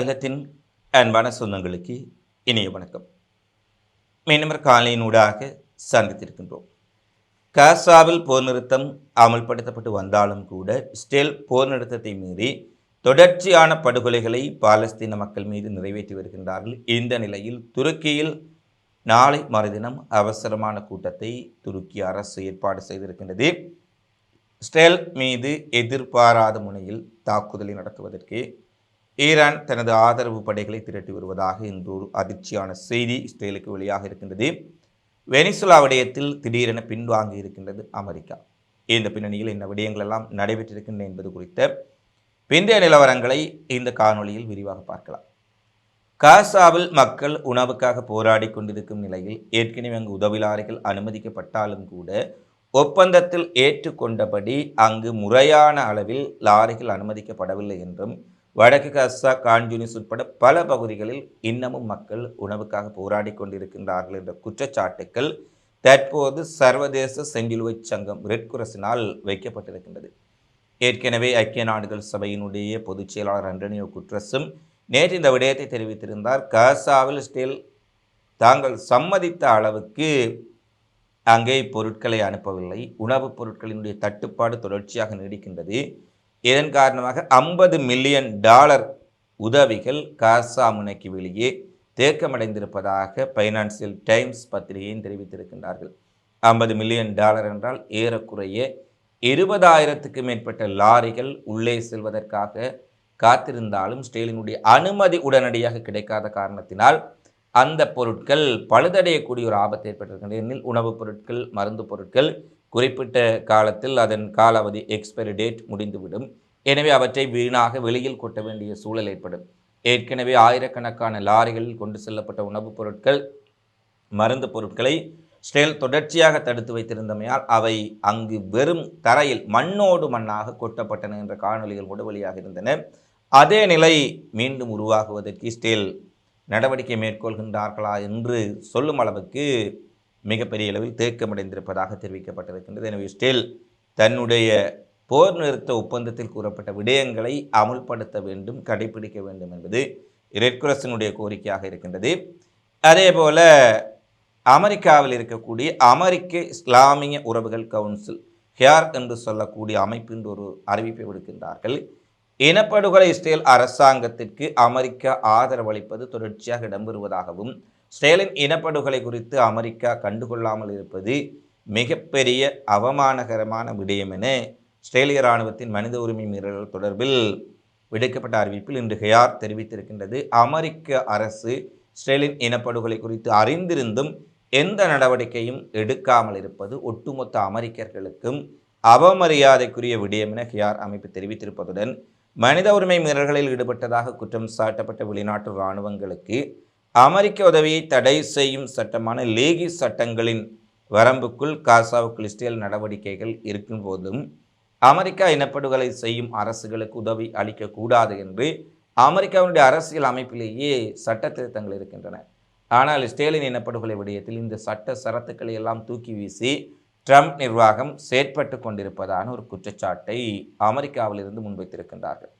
உலகத்தின் அன்பான சொந்தங்களுக்கு இனிய வணக்கம். மீண்டும் காலையினூடாக சந்தித்திருக்கின்றோம். காசாவில் போர் நிறுத்தம் அமல்படுத்தப்பட்டு வந்தாலும் கூட ஸ்டெல் போர் நிறுத்தத்தை மீறி தொடர்ச்சியான படுகொலைகளை பாலஸ்தீன மக்கள் மீது நிறைவேற்றி வருகின்றார்கள். இந்த நிலையில் துருக்கியில் நாளை மறுதினம் அவசரமான கூட்டத்தை துருக்கி அரசு ஏற்பாடு செய்திருக்கின்றது. ஸ்டெல் மீது எதிர்பாராத முனையில் தாக்குதலை நடத்துவதற்கு ஈரான் தனது ஆதரவு படைகளை திரட்டி வருவதாக இன்று ஒரு அதிர்ச்சியான செய்தி இஸ்ரேலுக்கு வெளியாக இருக்கின்றது. வெனிசுலா விடயத்தில் திடீரென பின்வாங்கி இருக்கின்றது அமெரிக்கா. இந்த பின்னணியில் என்ன விடயங்கள் எல்லாம் நடைபெற்றிருக்கின்றன என்பது குறித்த பிந்தைய நிலவரங்களை இந்த காணொளியில் விரிவாக பார்க்கலாம். காசாவில் மக்கள் உணவுக்காக போராடி கொண்டிருக்கும் நிலையில் ஏற்கனவே அங்கு உதவிலாரிகள் அனுமதிக்கப்பட்டாலும் கூட ஒப்பந்தத்தில் ஏற்றுக்கொண்டபடி அங்கு முறையான அளவில் லாரிகள் அனுமதிக்கப்படவில்லை என்றும் வடக்கு கசா கான்ஜூனிஸ் உட்பட பல பகுதிகளில் இன்னமும் மக்கள் உணவுக்காக போராடி கொண்டிருக்கின்றார்கள் என்ற குற்றச்சாட்டுக்கள் தற்போது சர்வதேச செஞ்சிலுவை சங்கம் ரெட் குரசினால் வைக்கப்பட்டிருக்கின்றது. ஏற்கனவே ஐக்கிய நாடுகள் சபையினுடைய பொதுச் செயலாளர் அண்டனியோ குட்ரஸும் நேற்று இந்த விடயத்தை தெரிவித்திருந்தார். காசாவில் ஸ்டில் தாங்கள் சம்மதித்த அளவுக்கு அங்கே பொருட்களை அனுப்பவில்லை. உணவுப் பொருட்களினுடைய தட்டுப்பாடு தொடர்ச்சியாக நீடிக்கின்றது. இதன் காரணமாக ஐம்பது மில்லியன் டாலர் உதவிகள் காசா முனைக்கு வெளியே தேக்கமடைந்திருப்பதாக பைனான்சியல் டைம்ஸ் பத்திரிகையும் தெரிவித்திருக்கின்றார்கள். ஐம்பது மில்லியன் டாலர் என்றால் ஏறக்குறைய இருபதாயிரத்துக்கு மேற்பட்ட லாரிகள் உள்ளே செல்வதற்காக காத்திருந்தாலும் ஸ்டெயிலினுடைய அனுமதி உடனடியாக கிடைக்காத காரணத்தினால் அந்த பொருட்கள் பழுதடையக்கூடிய ஒரு ஆபத்து ஏற்பட்டிருக்கின்றன உணவுப் பொருட்கள் மருந்து பொருட்கள் குறிப்பிட்ட காலத்தில் அதன் காலாவதி எக்ஸ்பைரி டேட் முடிந்துவிடும். எனவே அவற்றை வீணாக வெளியில் கொட்ட வேண்டிய சூழல் ஏற்படும். ஏற்கனவே ஆயிரக்கணக்கான லாரிகளில் கொண்டு செல்லப்பட்ட உணவுப் பொருட்கள் மருந்து பொருட்களை ஸ்டேல் தொடர்ச்சியாக தடுத்து வைத்திருந்தமையால் அவை அங்கு வெறும் தரையில் மண்ணோடு மண்ணாக கொட்டப்பட்டன என்ற காணொலிகள் கூட வெளியாக இருந்தன. அதே நிலை மீண்டும் உருவாகுவதற்கு ஸ்டேல் நடவடிக்கை மேற்கொள்கின்றார்களா என்று சொல்லும் அளவுக்கு மிகப்பெரிய அளவில் தேக்கமடைந்திருப்பதாக தெரிவிக்கப்பட்டிருக்கின்றது. எனவே ஸ்டேல் தன்னுடைய போர் நிறுத்த ஒப்பந்தத்தில் கூறப்பட்ட விடயங்களை அமுல்படுத்த வேண்டும் கடைபிடிக்க வேண்டும் என்பது ரெட்குரஸினுடைய கோரிக்கையாக இருக்கின்றது. அதே போல் அமெரிக்காவில் இருக்கக்கூடிய அமெரிக்க இஸ்லாமிய உறவுகள் கவுன்சில் ஹியார் என்று சொல்லக்கூடிய அமைப்பின் ஒரு அறிவிப்பை விடுக்கின்றார்கள். இனப்படுகொலை இஸ்ரேல் அரசாங்கத்திற்கு அமெரிக்கா ஆதரவளிப்பது தொடர்ச்சியாக இடம்பெறுவதாகவும் ஸ்டேலின் இனப்படுகொலை குறித்து அமெரிக்கா கண்டுகொள்ளாமல் இருப்பது மிகப்பெரிய அவமானகரமான விடயம் என ஸ்ட்ரேலிய இராணுவத்தின் மனித உரிமை மீறல்கள் தொடர்பில் விடுக்கப்பட்ட அறிவிப்பில் இன்று ஹெயார் தெரிவித்திருக்கின்றது. அமெரிக்க அரசு ஸ்ட்ரேலின் இனப்படுகொலை குறித்து அறிந்திருந்தும் எந்த நடவடிக்கையும் எடுக்காமல் இருப்பது ஒட்டுமொத்த அமெரிக்கர்களுக்கும் அவமரியாதைக்குரிய விடயம் என ஹியார் அமைப்பு தெரிவித்திருப்பதுடன் மனித உரிமை மீறல்களில் ஈடுபட்டதாக குற்றம் சாட்டப்பட்ட வெளிநாட்டு இராணுவங்களுக்கு அமெரிக்க உதவியை தடை செய்யும் சட்டமான லேகி சட்டங்களின் வரம்புக்குள் காசாவுக்குள் இஸ்ரேல் நடவடிக்கைகள் இருக்கும் போதும் அமெரிக்கா இனப்படுகொலை செய்யும் அரசுகளுக்கு உதவி அளிக்கக்கூடாது என்று அமெரிக்காவினுடைய அரசியல் அமைப்பிலேயே சட்ட திருத்தங்கள் இருக்கின்றன. ஆனால் இஸ்ரேலின் இனப்படுகொலை விடயத்தில் இந்த சட்ட சரத்துக்களை எல்லாம் தூக்கி வீசி ட்ரம்ப் நிர்வாகம் செயற்பட்டு கொண்டிருப்பதான ஒரு குற்றச்சாட்டை அமெரிக்காவிலிருந்து முன்வைத்திருக்கின்றார்கள்.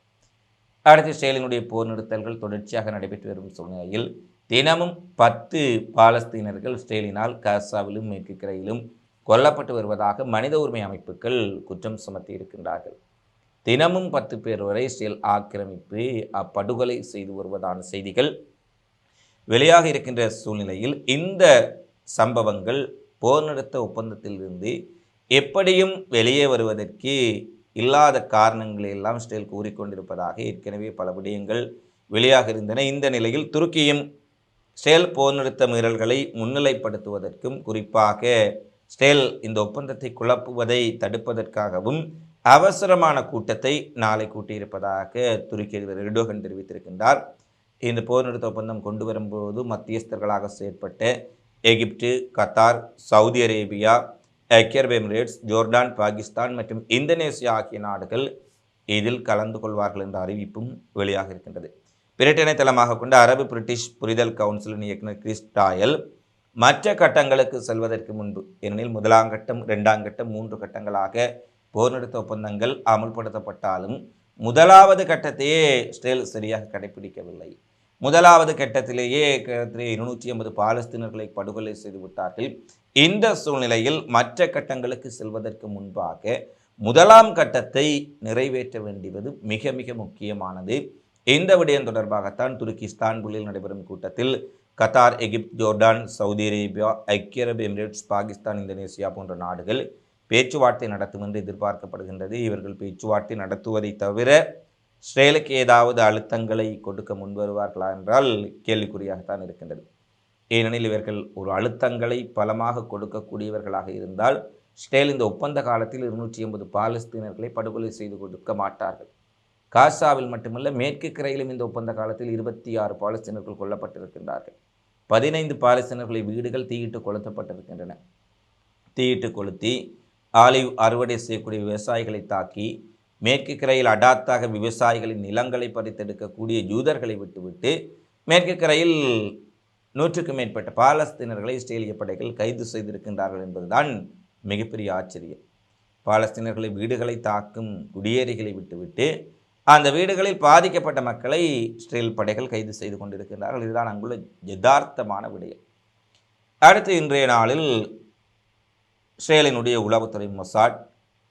அடுத்து இஸ்ரேலினுடைய போர் நிறுத்தல்கள் தொடர்ச்சியாக நடைபெற்று வரும் சூழ்நிலையில் தினமும் பத்து பாலஸ்தீனர்கள் இஸ்ரேலினால் காசாவிலும் மேற்கு கரையிலும் கொல்லப்பட்டு வருவதாக மனித உரிமை அமைப்புகள் குற்றம் சுமத்தி இருக்கின்றார்கள். தினமும் பத்து பேர் வரை இஸ்ரேல் ஆக்கிரமிப்பு அப்படுகொலை செய்து வருவதான செய்திகள் வெளியாக இருக்கின்ற சூழ்நிலையில் இந்த சம்பவங்கள் போர் நிறுத்த ஒப்பந்தத்திலிருந்து எப்படியும் வெளியே வருவதற்கு இல்லாத காரணங்களை எல்லாம் இஸ்ரேல் கூறிக்கொண்டிருப்பதாக ஏற்கனவே பல விடயங்கள் வெளியாக இருந்தன. இந்த நிலையில் துருக்கியும் ஸ்டேல் போர் நிறுத்த மீறல்களை முன்னிலைப்படுத்துவதற்கும் குறிப்பாக ஸ்டேல் இந்த ஒப்பந்தத்தை குழப்புவதை தடுப்பதற்காகவும் அவசரமான கூட்டத்தை நாளை கூட்டியிருப்பதாக துருக்கி அதிபர் எர்டோகன் தெரிவித்திருக்கின்றார். இந்த போர் நிறுத்த ஒப்பந்தம் கொண்டு வரும்போது மத்தியஸ்தர்களாக செயற்பட்ட எகிப்து கத்தார் சவுதி அரேபியா ஐக்கிய அரபு எமிரேட்ஸ் ஜோர்டான் பாகிஸ்தான் மற்றும் இந்தோனேசியா ஆகிய நாடுகள் இதில் கலந்து கொள்வார்கள் என்ற அறிவிப்பும் வெளியாக இருக்கின்றது பிரிட்டனை தளமாக கொண்ட அரபு பிரிட்டிஷ் புரிதல் கவுன்சிலின் இயக்குனர் கிறிஸ் டாயல் மற்ற கட்டங்களுக்கு செல்வதற்கு முன்பு ஏனெனில் முதலாம் கட்டம் இரண்டாம் கட்டம் மூன்று கட்டங்களாக போர் நிறுத்த ஒப்பந்தங்கள் அமுல்படுத்தப்பட்டாலும் முதலாவது கட்டத்தையே இஸ்ரேல் சரியாக கடைபிடிக்கவில்லை முதலாவது கட்டத்திலேயே கிட்டத்தட்ட இருநூற்றி ஐம்பது பாலஸ்தீனர்களை படுகொலை செய்து விட்டார்கள். இந்த சூழ்நிலையில் மற்ற கட்டங்களுக்கு செல்வதற்கு முன்பாக முதலாம் கட்டத்தை நிறைவேற்ற வேண்டியது மிக மிக முக்கியமானது. இந்த விடயம் தொடர்பாகத்தான் துருக்கி இஸ்தான்புல்லில் நடைபெறும் கூட்டத்தில் Qatar Egypt Jordan Saudi Arabia ஐக்கிய அரபு எமிரேட்ஸ் பாகிஸ்தான் இந்தோனேசியா போன்ற நாடுகள் பேச்சுவார்த்தை நடத்தும் என்று எதிர்பார்க்கப்படுகின்றது. இவர்கள் பேச்சுவார்த்தை நடத்துவதை தவிர இஸ்ரேலுக்கு ஏதாவது அழுத்தங்களை கொடுக்க முன்வருவார்களா என்றால் கேள்விக்குறியாகத்தான் இருக்கின்றது. ஏனெனில் இவர்கள் ஒரு அழுத்தங்களை பலமாக கொடுக்கக்கூடியவர்களாக இருந்தால் இஸ்ரேல் இந்த ஒப்பந்த காலத்தில் இருநூற்றி எண்பது பாலஸ்தீனர்களை படுகொலை செய்து கொடுக்க மாட்டார்கள். காசாவில் மட்டுமல்ல மேற்கு கரையிலும் இந்த ஒப்பந்த காலத்தில் இருபத்தி ஆறு பாலஸ்தீனர்கள் கொல்லப்பட்டிருக்கின்றார்கள். பதினைந்து பாலஸ்தீனர்களை வீடுகள் தீயிட்டு கொளுத்தப்பட்டிருக்கின்றன. தீயிட்டு கொளுத்தி ஆலிவ் அறுவடை செய்யக்கூடிய விவசாயிகளை தாக்கி மேற்கு கரையில் அடாத்தாக விவசாயிகளின் நிலங்களை பறித்தெடுக்கக்கூடிய ஜூதர்களை விட்டுவிட்டு மேற்கு கரையில் நூற்றுக்கும் மேற்பட்ட பாலஸ்தீனர்களை இஸ்ரேலிய படைகள் கைது செய்திருக்கின்றார்கள் என்பதுதான் மிகப்பெரிய ஆச்சரியம். பாலஸ்தீனர்களை வீடுகளை தாக்கும் குடியேறிகளை விட்டுவிட்டு அந்த வீடுகளில் பாதிக்கப்பட்ட மக்களை இஸ்ரேல் படைகள் கைது செய்து கொண்டிருக்கின்றார்கள். இதுதான் அங்குள்ள யதார்த்தமான விடயம். அடுத்து இன்றைய நாளில் இஸ்ரேலினுடைய உளவுத்துறை மொசாட்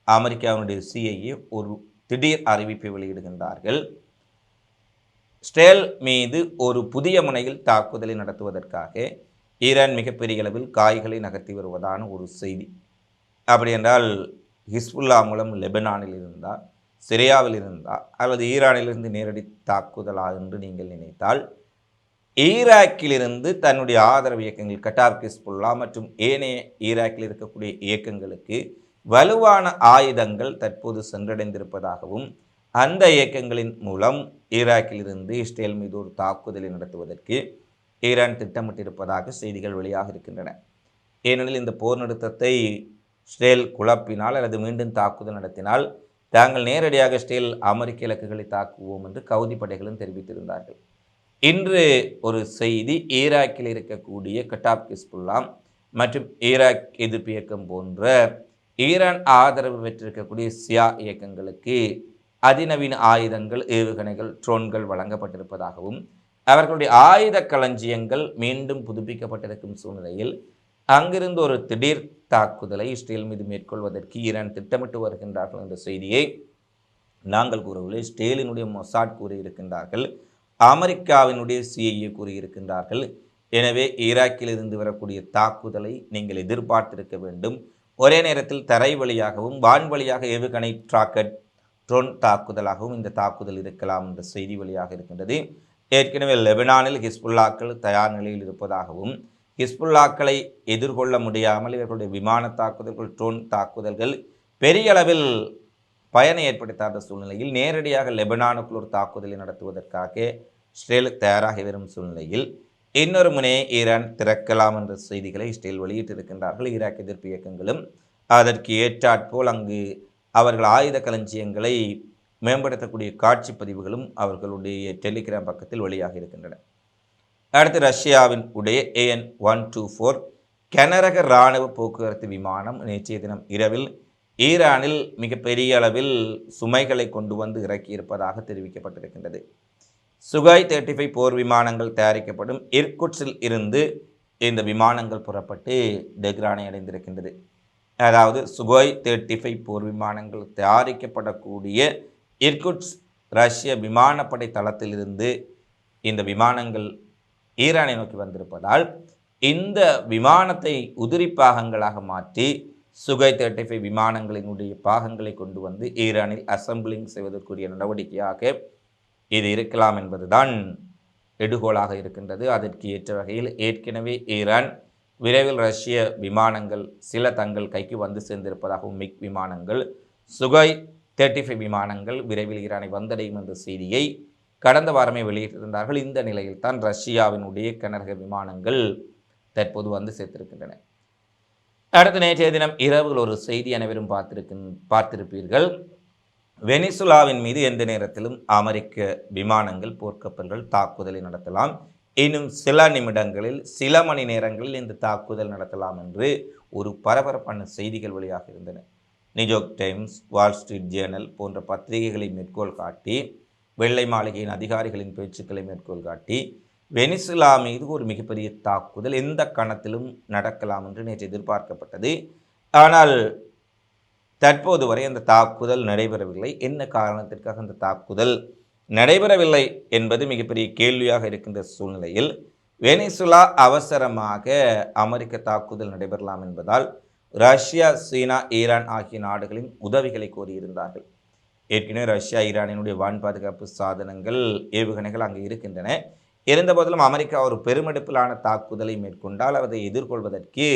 அமெரிக்காவினுடைய சிஐஏ ஒரு திடீர் அறிவிப்பை வெளியிடுகின்றார்கள். ஸ்டேல் மீது ஒரு புதிய முனையில் தாக்குதலை நடத்துவதற்காக ஈரான் மிகப்பெரிய அளவில் காய்களை நகர்த்தி வருவதான ஒரு செய்தி. அப்படி என்றால் ஹிஸ்புல்லா மூலம் லெபனானில் இருந்தால் சிரியாவில் இருந்தால் அல்லது ஈரானிலிருந்து நேரடி தாக்குதலா என்று நீங்கள் நினைத்தால் ஈராக்கிலிருந்து தன்னுடைய ஆதரவு இயக்கங்கள் கட்டார் ஹிஸ்புல்லா மற்றும் ஏனைய ஈராக்கில் இருக்கக்கூடிய இயக்கங்களுக்கு வலுவான ஆயுதங்கள் தற்போது சென்றடைந்திருப்பதாகவும் அந்த இயக்கங்களின் மூலம் ஈராக்கிலிருந்து இஸ்ரேல் மீது ஒரு தாக்குதலை நடத்துவதற்கு ஈரான் திட்டமிட்டிருப்பதாக செய்திகள் வெளியாக இருக்கின்றன. ஏனெனில் இந்த போர் நிறுத்தத்தை இஸ்ரேல் குழப்பினால் அல்லது மீண்டும் தாக்குதல் நடத்தினால் தாங்கள் நேரடியாக ஸ்டீல் அமெரிக்க இலக்குகளை தாக்குவோம் என்று கவுதி படைகளும் தெரிவித்திருந்தார்கள். இன்று ஒரு செய்தி ஈராக்கில் இருக்கக்கூடிய கட்டாப் கிஸ்புல்லாம் மற்றும் ஈராக் எதிர்ப்பு இயக்கம் போன்ற ஈரான் ஆதரவு பெற்றிருக்கக்கூடிய சியா இயக்கங்களுக்கு அதிநவீன ஆயுதங்கள் ஏவுகணைகள் ட்ரோன்கள் வழங்கப்பட்டிருப்பதாகவும் அவர்களுடைய ஆயுத களஞ்சியங்கள் மீண்டும் புதுப்பிக்கப்பட்டிருக்கும் சூழ்நிலையில் அங்கிருந்து ஒரு திடீர் தாக்குதலை இஸ்ரேல் மீது மேற்கொள்வதற்கு ஈரான் திட்டமிட்டு வருகின்றார்கள் என்ற செய்தியை நாங்கள் கூறவில்லை. இஸ்ரேலினுடைய மொசாட் கூறியிருக்கின்றார்கள். அமெரிக்காவினுடைய சிஐஏ கூறியிருக்கின்றார்கள். எனவே ஈராக்கிலிருந்து வரக்கூடிய தாக்குதலை நீங்கள் எதிர்பார்த்திருக்க வேண்டும். ஒரே நேரத்தில் தரை வழியாகவும் வான் வழியாக ஏவுகணை ட்ராக்கெட் ட்ரோன் தாக்குதலாகவும் இந்த தாக்குதல் இருக்கலாம் என்ற செய்தி வழியாக இருக்கின்றது ஏற்கனவே லெபனானில் ஹிஸ்புல்லாக்கள் தயார் நிலையில் இருப்பதாகவும் ஹிஸ்புல்லாக்களை எதிர்கொள்ள முடியாமல் இவர்களுடைய விமான தாக்குதல்கள் ட்ரோன் தாக்குதல்கள் பெரிய அளவில் பயனை ஏற்படுத்தாத சூழ்நிலையில் நேரடியாக லெபனானுக்குள் ஒரு தாக்குதலை நடத்துவதற்காக இஸ்ரேல் தயாராகி வரும் சூழ்நிலையில் இன்னொரு முனையை ஈரான் திறக்கலாம் என்ற செய்திகளை இஸ்ரேல் வெளியிட்டிருக்கின்றார்கள். ஈராக் எதிர்ப்பு இயக்கங்களும் அதற்கு ஏற்றாற்போல் அங்கு அவர்கள் ஆயுத களஞ்சியங்களை மேம்படுத்தக்கூடிய காட்சி பதிவுகளும் அவர்களுடைய டெலிகிராம் பக்கத்தில் வெளியாக இருக்கின்றன. அடுத்து ரஷ்யாவின் உடைய ஏஎன் ஒன் டூ ஃபோர் கனரக இராணுவ போக்குவரத்து விமானம் நேற்றைய தினம் இரவில் ஈரானில் மிகப்பெரிய அளவில் சுமைகளை கொண்டு வந்து இறக்கியிருப்பதாக தெரிவிக்கப்பட்டிருக்கின்றது. சுகாய் தேர்ட்டி ஃபைவ் போர் விமானங்கள் தயாரிக்கப்படும் இர்குட்ஸில் இருந்து இந்த விமானங்கள் புறப்பட்டு டெக்ரானை அடைந்திருக்கின்றது. அதாவது சுகோய் தேர்ட்டி ஃபைவ் போர் விமானங்கள் தயாரிக்கப்படக்கூடிய இர்குட்ஸ் ரஷ்ய விமானப்படை தளத்திலிருந்து இந்த விமானங்கள் ஈரானை நோக்கி வந்திருப்பதால் இந்த விமானத்தை உதிரி பாகங்களாக மாற்றி சுகை தேர்ட்டி ஃபைவ் விமானங்களினுடைய பாகங்களை கொண்டு வந்து ஈரானில் அசம்பிளிங் செய்வதற்குரிய நடவடிக்கையாக இது இருக்கலாம் என்பதுதான் எடுகோலாக இருக்கின்றது. அதற்கு ஏற்ற வகையில் ஏற்கனவே ஈரான் விரைவில் ரஷ்ய விமானங்கள் சில தங்கள் கைக்கு வந்து சேர்ந்திருப்பதாகவும் மிக் விமானங்கள் சுகாய் தேர்ட்டி ஃபைவ் விமானங்கள் விரைவில் ஈரானை வந்தடையும் என்ற செய்தியை கடந்த வாரமே வெளியிட்டிருந்தார்கள். இந்த நிலையில் தான் ரஷ்யாவினுடைய கனரக விமானங்கள் தற்போது வந்து சேர்த்திருக்கின்றன. அடுத்த நேற்றைய தினம் இரவுகள் ஒரு செய்தி அனைவரும் பார்த்திருக்கின் பார்த்திருப்பீர்கள். வெனிசுலாவின் மீது எந்த நேரத்திலும் அமெரிக்க விமானங்கள் போர்க்கப்பல்கள் தாக்குதலை நடத்தலாம். இன்னும் சில நிமிடங்களில் சில மணி நேரங்களில் இந்த தாக்குதல் நடத்தலாம் என்று ஒரு பரபரப்பான செய்திகள் வெளியாக இருந்தன New York Times Wall Street Journal போன்ற பத்திரிகைகளை மேற்கோள் காட்டி வெள்ளை மாளிகையின் அதிகாரிகளின் பேச்சுக்களை மேற்கோள் காட்டி வெனிசுலா மீது ஒரு மிகப்பெரிய தாக்குதல். எந்த கணத்திலும் நடக்கலாம் என்று நேற்று எதிர்பார்க்கப்பட்டது. ஆனால் தற்போது வரை அந்த தாக்குதல் நடைபெறவில்லை. என்ன காரணத்திற்காக அந்த தாக்குதல் நடைபெறவில்லை என்பது மிகப்பெரிய கேள்வியாக இருக்கின்ற சூழ்நிலையில் வெனிசுலா அவசரமாக அமெரிக்க தாக்குதல் நடைபெறலாம் என்பதால் ரஷ்யா சீனா ஈரான் ஆகிய நாடுகளின் உதவிகளை கோரியிருந்தார்கள். ஏற்கனவே ரஷ்யா ஈரானினுடைய வான் பாதுகாப்பு சாதனங்கள் ஏவுகணைகள் அங்கு இருக்கின்றன. இருந்தபோதிலும் அமெரிக்கா ஒரு பெருமெடுப்பிலான தாக்குதலை மேற்கொண்டால் அதை எதிர்கொள்வதற்கு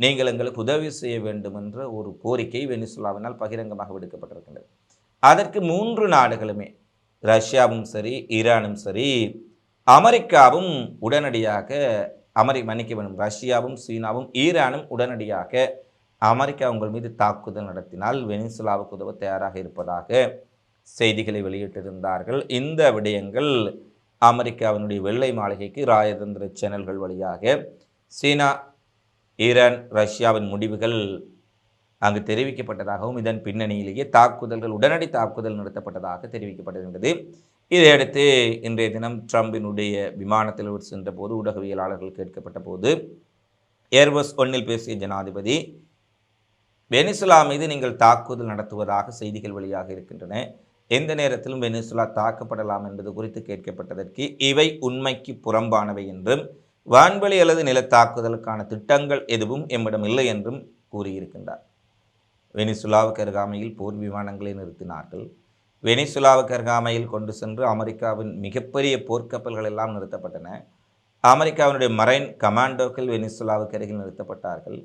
நீங்கள் எங்களுக்கு உதவி செய்ய வேண்டும் என்ற ஒரு கோரிக்கை வெனிசுலாவினால் பகிரங்கமாக விடுக்கப்பட்டிருக்கின்றது. அதற்கு மூன்று நாடுகளுமே ரஷ்யாவும் சரி ஈரானும் சரி அமெரிக்காவும் உடனடியாக அமெரி மன்னிக்க வேண்டும். ரஷ்யாவும் சீனாவும் ஈரானும் உடனடியாக அமெரிக்கா உங்கள் மீது தாக்குதல் நடத்தினால் வெனிசுலாவுக்கு உதவ தயாராக இருப்பதாக செய்திகளை வெளியிட்டிருந்தார்கள். இந்த விடயங்கள் அமெரிக்காவினுடைய வெள்ளை மாளிகைக்கு ராஜதந்திர சேனல்கள் வழியாக சீனா ஈரான் ரஷ்யாவின் முடிவுகள் அங்கு தெரிவிக்கப்பட்டதாகவும் இதன் பின்னணியிலேயே தாக்குதல்கள் உடனடி தாக்குதல் நடத்தப்பட்டதாக தெரிவிக்கப்படுகின்றது இதையடுத்து இன்றைய தினம் ட்ரம்பினுடைய விமானத்தில் சென்றபோது ஊடகவியலாளர்கள் கேட்கப்பட்ட போது ஏர்பஸ் ஒன்னில் பேசிய ஜனாதிபதி வெனிசுலா மீது நீங்கள் தாக்குதல் நடத்துவதாக செய்திகள் வெளியாக இருக்கின்றன. எந்த நேரத்திலும் வெனிசுலா தாக்கப்படலாம் என்பது குறித்து கேட்கப்பட்டதற்கு இவை உண்மைக்கு புறம்பானவை என்றும் வான்வெளி அல்லது நிலத்தாக்குதலுக்கான திட்டங்கள் எதுவும் எம்மிடம் இல்லை என்றும் கூறியிருக்கின்றார். வெனிசுலாவுக்கு அருகாமையில் போர் விமானங்களை நிறுத்தினார்கள். வெனிசுலாவுக்கு அருகாமையில் கொண்டு சென்று அமெரிக்காவின் மிகப்பெரிய போர்க்கப்பல்கள் எல்லாம் நிறுத்தப்பட்டன. அமெரிக்காவினுடைய மரைன் கமாண்டோக்கள் வெனிசுலாவுக்கு அருகில் நிறுத்தப்பட்டார்கள்.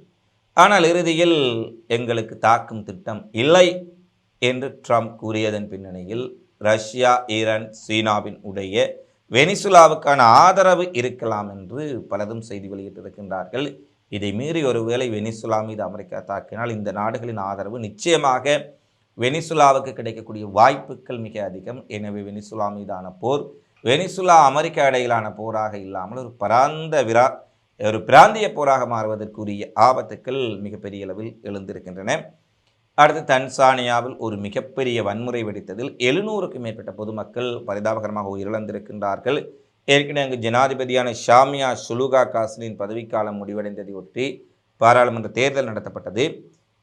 ஆனால் இறுதியில் எங்களுக்கு தாக்கும் திட்டம் இல்லை என்று ட்ரம்ப் கூறியதன் பின்னணியில் ரஷ்யா ஈரான் சீனாவின் உடைய வெனிசுலாவுக்கான ஆதரவு இருக்கலாம் என்று பலதும் செய்தி வெளியிட்டிருக்கின்றார்கள். இதை மீறி ஒருவேளை வெனிசுலா மீது அமெரிக்கா தாக்கினால் இந்த நாடுகளின் ஆதரவு நிச்சயமாக வெனிசுலாவுக்கு கிடைக்கக்கூடிய வாய்ப்புகள் மிக அதிகம். எனவே வெனிசுலா மீதான போர் வெனிசுலா அமெரிக்கா இடையிலான போராக இல்லாமல் ஒரு பராந்த விரா ஒரு பிராந்திய போராக மாறுவதற்குரிய ஆபத்துக்கள் மிகப்பெரிய அளவில் எழுந்திருக்கின்றன. அடுத்து தன்சானியாவில் ஒரு மிகப்பெரிய வன்முறை வெடித்ததில் எழுநூறுக்கும் மேற்பட்ட பொதுமக்கள் பரிதாபகரமாக உயிரிழந்திருக்கின்றார்கள். ஏற்கனவே அங்கு ஜனாதிபதியான ஷாமியா சுலுகா காசினின் பதவிக்காலம் முடிவடைந்ததை ஒட்டி பாராளுமன்ற தேர்தல் நடத்தப்பட்டது.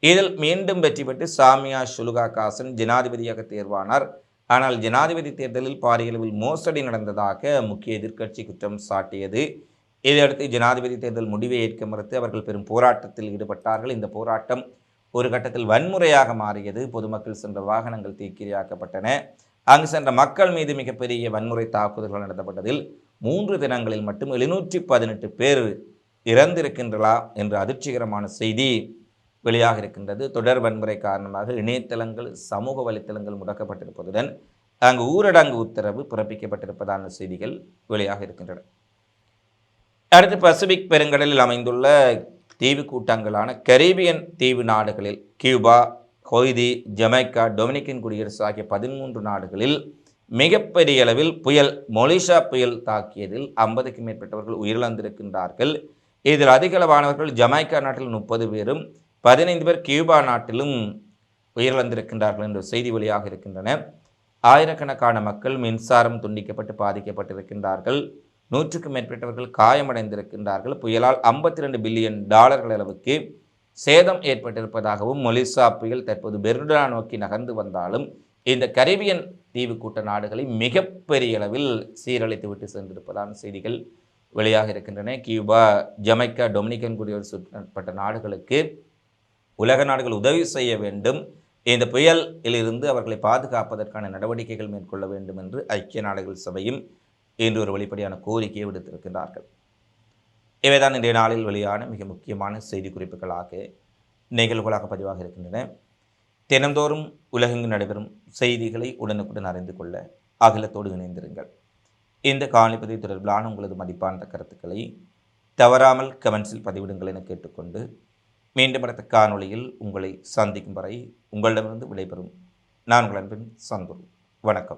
இதில் மீண்டும் வெற்றி பெற்று சாமியா சுலுகா காசன் ஜனாதிபதியாக தேர்வானார். ஆனால் ஜனாதிபதி தேர்தலில் பாரியளவில் மோசடி நடந்ததாக முக்கிய எதிர்க்கட்சி குற்றம் சாட்டியது. இதையடுத்து ஜனாதிபதி தேர்தல் முடிவை ஏற்க மறுத்து அவர்கள் பெரும் போராட்டத்தில் ஈடுபட்டார்கள். இந்த போராட்டம் ஒரு கட்டத்தில் வன்முறையாக மாறியது. பொதுமக்கள் சென்ற வாகனங்கள் தீக்கிரையாக்கப்பட்டன. அங்கு சென்ற மக்கள் மீது மிகப்பெரிய வன்முறை தாக்குதல்கள் நடத்தப்பட்டதில் மூன்று தினங்களில் மட்டும் எழுநூற்றி பதினெட்டு பேர் இறந்திருக்கின்றளா என்ற அதிர்ச்சிகரமான செய்தி வெளியாக இருக்கின்றது. தொடர் வன்முறை காரணமாக இணையதளங்கள் சமூக வலைத்தளங்கள் முடக்கப்பட்டிருப்பதுடன் அங்கு ஊரடங்கு உத்தரவு பிறப்பிக்கப்பட்டிருப்பதான செய்திகள் வெளியாக இருக்கின்றன. அடுத்து பசிபிக் பெருங்கடலில் அமைந்துள்ள தீவு கூட்டங்களான கரீபியன் தீவு நாடுகளில் கியூபா கொய்தி ஜமைக்கா டொமினிக்கன் குடியரசு ஆகிய பதிமூன்று நாடுகளில் மிகப்பெரிய அளவில் புயல் மொலிஷா புயல் தாக்கியதில் ஐம்பதுக்கும் மேற்பட்டவர்கள் உயிரிழந்திருக்கின்றார்கள். இதில் அதிகளவானவர்கள் ஜமைக்கா நாட்டில் முப்பது பேரும் பதினைந்து பேர் கியூபா நாட்டிலும் உயிரிழந்திருக்கின்றார்கள் என்ற செய்தி வழியாக இருக்கின்றன. ஆயிரக்கணக்கான மக்கள் மின்சாரம் துண்டிக்கப்பட்டு பாதிக்கப்பட்டிருக்கின்றார்கள். நூற்றுக்கும் மேற்பட்டவர்கள் காயமடைந்திருக்கின்றார்கள். புயலால் ஐம்பத்தி ரெண்டு பில்லியன் டாலர்கள் அளவுக்கு சேதம் ஏற்பட்டிருப்பதாகவும் மொலிசா புயல் தற்போது பெர்டா நோக்கி நகர்ந்து வந்தாலும் இந்த கரீபியன் தீவு கூட்ட நாடுகளை மிகப்பெரிய அளவில் சீரழித்து விட்டு சென்றிருப்பதான செய்திகள் வெளியாக இருக்கின்றன. கியூபா ஜமைக்கா டொமினிக்கன் குடியரசு உட்பட்ட நாடுகளுக்கு உலக நாடுகள் உதவி செய்ய வேண்டும். இந்த புயலிலிருந்து அவர்களை பாதுகாப்பதற்கான நடவடிக்கைகள் மேற்கொள்ள வேண்டும் என்று ஐக்கிய நாடுகள் சபையும் என்று ஒரு வெளிப்படையான கோரிக்கையை விடுத்திருக்கிறார்கள் இவைதான் இன்றைய நாளில் வெளியான மிக முக்கியமான செய்தி குறிப்புகளாக நிகழ்வுகளாக பதிவாக இருக்கின்றன. தினந்தோறும் உலகெங்கு நடைபெறும் செய்திகளை உடனுக்குடன் அறிந்து கொள்ள அகிலத்தோடு இணைந்திருங்கள். இந்த காணிப்பதிவு தொடர்பிலான உங்களது மதிப்பான கருத்துக்களை தவறாமல் கமெண்ட்ஸில் பதிவிடுங்கள் என கேட்டுக்கொண்டு மீண்டும் அடுத்த காணொளியில் உங்களை சந்திக்கும் வரை உங்களிடமிருந்து விடைபெறும் நான் உங்கள் அன்பின் சந்துரு. வணக்கம்.